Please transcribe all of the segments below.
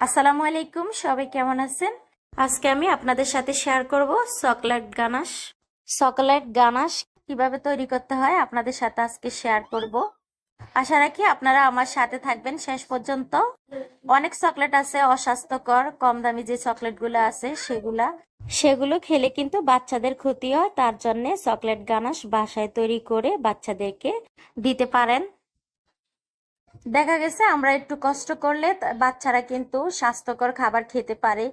আসসালামু আলাইকুম, সবাই কেমন আছেন? আজকে আমি আপনাদের সাথে শেয়ার করব চকলেট গানাশ চকলেট গানাশ কীভাবে তৈরি করতে হয় আপনাদের সাথে আজকে শেয়ার করব। আশা রাখি আপনারা আমার সাথে থাকবেন শেষ পর্যন্ত। অনেক চকলেট আছে, অস্বাস্থ্যকর, কম দামি যে চকলেটগুলো আছে সেগুলা। সেগুলো খেলে কিন্তু বাচ্চাদের ক্ষতি হয়, তার জন্য চকলেট গানাশ বাসায় তৈরি করে বাচ্চাদেরকে দিতে পারেন। দেখা গেছে আমরা একটু কষ্ট করলে বাচ্চারা কিন্তু স্বাস্থ্যকর খাবার খেতে পারে।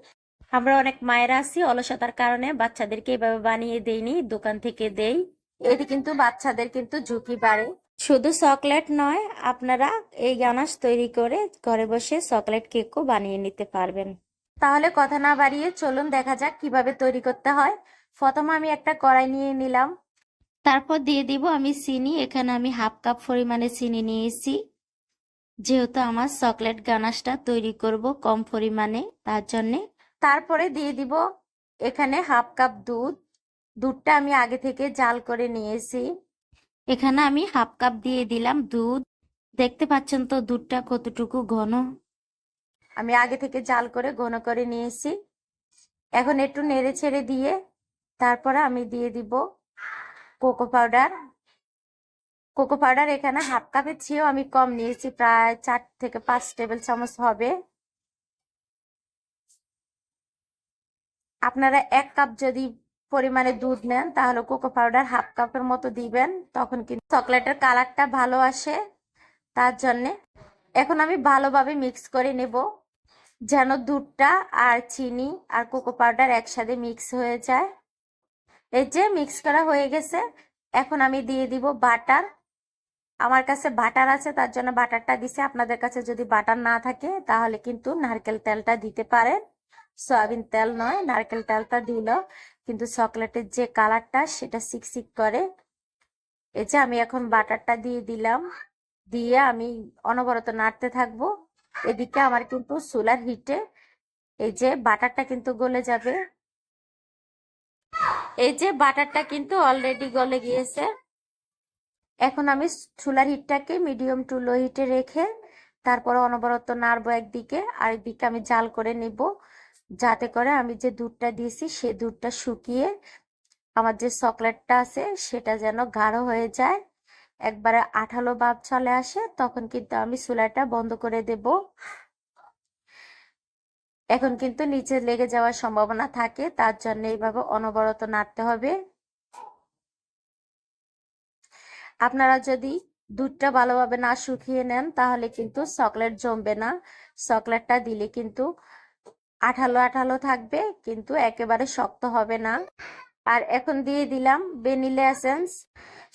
আমরা অনেক মায়েরা আছি, অলসতার কারণে বাচ্চাদেরকে এভাবে বানিয়ে দেইনি, দোকান থেকে দেই। এতে কিন্তু বাচ্চাদের কিন্তু ঝুঁকি বাড়ে। শুধু চকলেট নয়, আপনারা এই গানাশ তৈরি করে ঘরে বসে চকলেট কেকও বানিয়ে নিতে পারবেন। তাহলে কথা না বাড়িয়ে চলুন দেখা যাক কীভাবে তৈরি করতে হয়। প্রথমে আমি একটা কড়াই নিয়ে নিলাম। তারপর দিয়ে দিব আমি চিনি, এখানে আমি হাফ কাপ পরিমাণে চিনি নিয়েছি। যেহেতু আমার চকলেট গানাশটা তৈরি করব কম পরিমাণে, তার জন্যে। তারপরে দিয়ে দিব এখানে হাফ কাপ দুধ। দুধটা আমি আগে থেকে জাল করে নিয়েছি। এখানে আমি হাফ কাপ দিয়ে দিলাম দুধ। দেখতে পাচ্ছেন তো দুধটা কতটুকু ঘন। আমি আগে থেকে জাল করে ঘন করে নিয়েছি। এখন একটু নেড়ে ছেড়ে দিয়ে তারপরে আমি দিয়ে দিব কোকো পাউডার। কোকো পাউডার এখানে হাফ কাপের চেয়েও আমি কম নিয়েছি, প্রায় চার থেকে পাঁচ টেবিল চামচ হবে। আপনারা এক কাপ যদি পরিমাণে দুধ নেন, তাহলে কোকো পাউডার হাফ কাপের মতো দিবেন, তখন কিন্তু চকলেটের কালারটা ভালো আসে। তার জন্যে এখন আমি ভালোভাবে মিক্স করে নেব, যেন দুধটা আর চিনি আর কোকো পাউডার একসাথে মিক্স হয়ে যায়। এই যে মিক্স করা হয়ে গেছে, এখন আমি দিয়ে দিব বাটার। আমার কাছে বাটার আছে, তার জন্য বাটারটা দিছে। আপনাদের কাছে যদি বাটার না থাকে, তাহলে কিন্তু নারকেল তেলটা দিতে পারেন। সয়াবিন তেল নয়, নারকেল তেলটা দিল। কিন্তু চকলেটের যে কালারটা, সেটা সিকসিক করে। এই যে আমি এখন বাটারটা দিয়ে দিলাম। দিয়ে আমি অনবরত নাড়তে থাকব। এদিকে আমার কিন্তু সোলার হিটে এই যে বাটারটা কিন্তু গলে যাবে। এই যে বাটারটা কিন্তু অলরেডি গলে গিয়েছে। এখন আমি চুলার হিটটাকে মিডিয়াম টু লো হিটে রেখে তারপরে অনবরত নাড়বো একদিকে আর একদিকে আমি জাল করে নিব, যাতে করে আমি যে দুধটা দিয়েছি সে দুধটা শুকিয়ে আমার যে চকলেটটা আছে সেটা যেন গাঢ় হয়ে যায়। একবারে আঠালো ভাব চলে আসে, তখন কিন্তু আমি চুলাটা বন্ধ করে দেব। এখন কিন্তু নিচে লেগে যাওয়ার সম্ভাবনা থাকে, তার জন্য এইভাবে অনবরত নাড়তে হবে। আপনারা যদি দুধটা ভালোভাবে না শুকিয়ে নেন, তাহলে কিন্তু চকলেট জমবে না। চকলেটটা দিলে কিন্তু আঠালো আঠালো থাকবে, কিন্তু একেবারে শক্ত হবে না। আর এখন দিয়ে দিলাম ভ্যানিলা এসেন্স।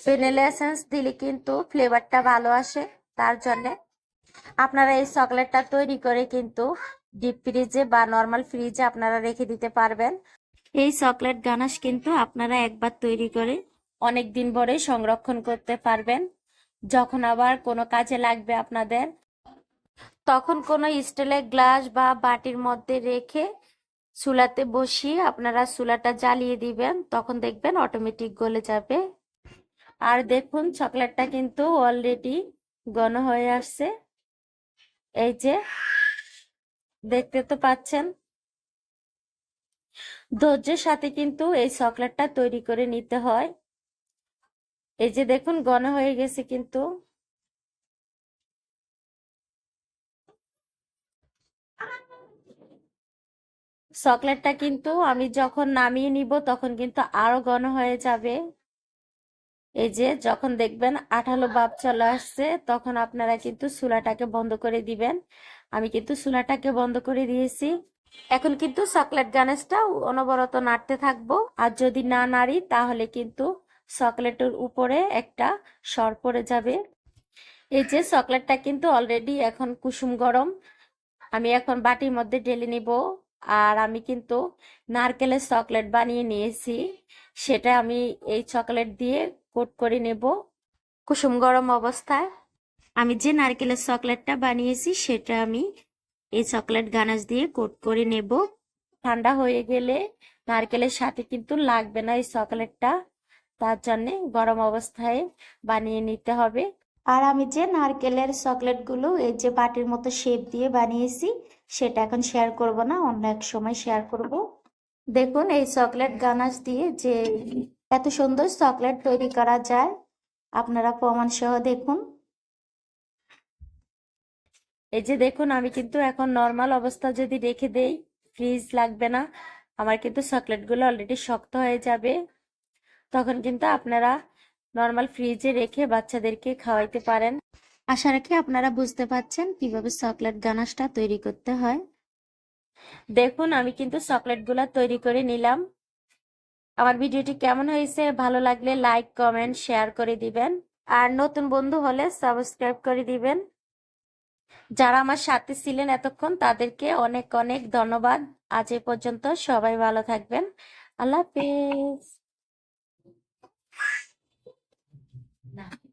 ভ্যানিলা এসেন্স দিলে কিন্তু ফ্লেভারটা ভালো আসে, তার জন্যে আপনারা এই চকলেটটা তৈরি করে কিন্তু ডিপ ফ্রিজে বা নর্মাল ফ্রিজে আপনারা রেখে দিতে পারবেন। এই চকলেট গানাশ কিন্তু আপনারা একবার তৈরি করে অনেক দিন পরে সংরক্ষণ করতে পারবেন। যখন আবার কোনো কাজে লাগবে আপনাদের, তখন কোনো স্টিলের গ্লাস বা বাটির মধ্যে রেখে চুলাতে বসিয়ে আপনারা চুলাটা জ্বালিয়ে দিবেন, তখন দেখবেন অটোমেটিক গলে যাবে। আর দেখুন, চকলেটটা কিন্তু অলরেডি ঘন হয়ে আসছে। এই যে, দেখতে তো পাচ্ছেন। ধৈর্যের সাথে কিন্তু এই চকলেটটা তৈরি করে নিতে হয়। এই যে দেখুন ঘন হয়ে গেছে কিন্তু। চকলেটটা কিন্তু আমি যখন নামিয়ে নিব, তখন কিন্তু আরও ঘন হয়ে যাবে। এই যে যখন দেখবেন আঠালো ভাব চলে আসছে, তখন আপনারা কিন্তু চুলাটাকে বন্ধ করে দিবেন। আমি কিন্তু চুলাটাকে বন্ধ করে দিয়েছি। এখন কিন্তু চকলেট গানেসটা অনবরত নাড়তে থাকব। আর যদি না নাড়ি, তাহলে কিন্তু চকলেটের উপরে একটা সর পড়ে যাবে। এই যে চকলেটটা কিন্তু অলরেডি এখন কুসুম গরম। আমি এখন বাটির মধ্যে ঢেলে নিব। আর আমি কিন্তু নারকেলের চকলেট বানিয়ে নিয়েছি। সেটা আমি এই চকলেট দিয়ে কোট করে নেব। কুসুম গরম অবস্থায়। আমি যে নারকেলের চকলেটটা বানিয়েছি, সেটা আমি এই চকলেট গানাশ দিয়ে কোট করে নেব। ঠান্ডা হয়ে গেলে নারকেলের সাথে কিন্তু লাগবে না এই চকলেটটা। তার জন্যে গরম অবস্থায় বানিয়ে নিতে হবে। আর আমি যে নারকেলের চকলেটগুলো এই যে বাটির মতো শেপ দিয়ে বানিয়েছি সেটা এখন শেয়ার করব না অন্য এক সময় শেয়ার করব। দেখুন এই চকলেট গানাশ দিয়ে যে এত সুন্দর চকলেট তৈরি করা যায় আপনারা প্রমাণ সহ দেখুন। এই যে দেখুন আমি কিন্তু এখন নর্মাল অবস্থা যদি রেখে দেই ফ্রিজ লাগবে না আমার কিন্তু চকলেটগুলো অলরেডি শক্ত হয়ে যাবে। তখন কিন্তু আপনারা নর্মাল ফ্রিজে রেখে বাচ্চাদেরকে খাওয়াইতে পারেন। আশা রাখি আপনারা বুঝতে পারছেন কীভাবে চকলেট গানাশটা তৈরি করতে হয়। দেখুন, আমি কিন্তু চকলেটগুলো তৈরি করে নিলাম। আমার ভিডিওটি কেমন হয়েছে, ভালো লাগলে লাইক কমেন্ট শেয়ার করে দিবেন। আর নতুন বন্ধু হলে সাবস্ক্রাইব করে দিবেন। যারা আমার সাথে ছিলেন এতক্ষণ, তাদেরকে অনেক অনেক ধন্যবাদ। আজ এ পর্যন্ত সবাই ভালো থাকবেন। আল্লাহ হাফেজ। No.